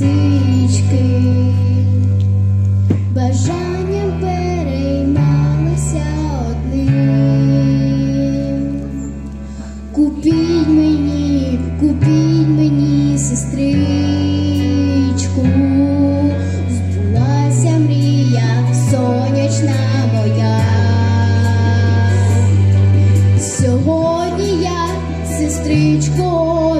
лисички, бажанням переймалися одним. Купіть мені, купіть мені, сестричку, збулася мрія сонячна моя. Сьогодні я, сестричко.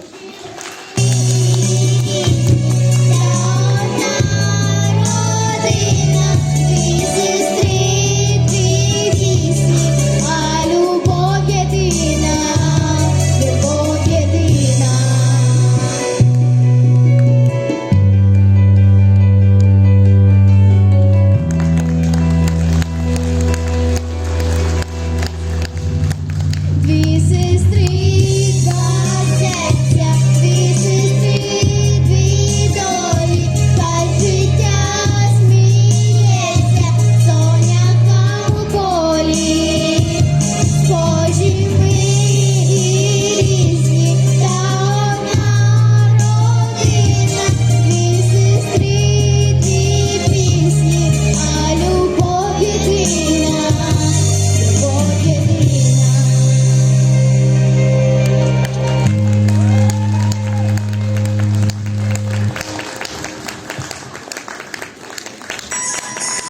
はい。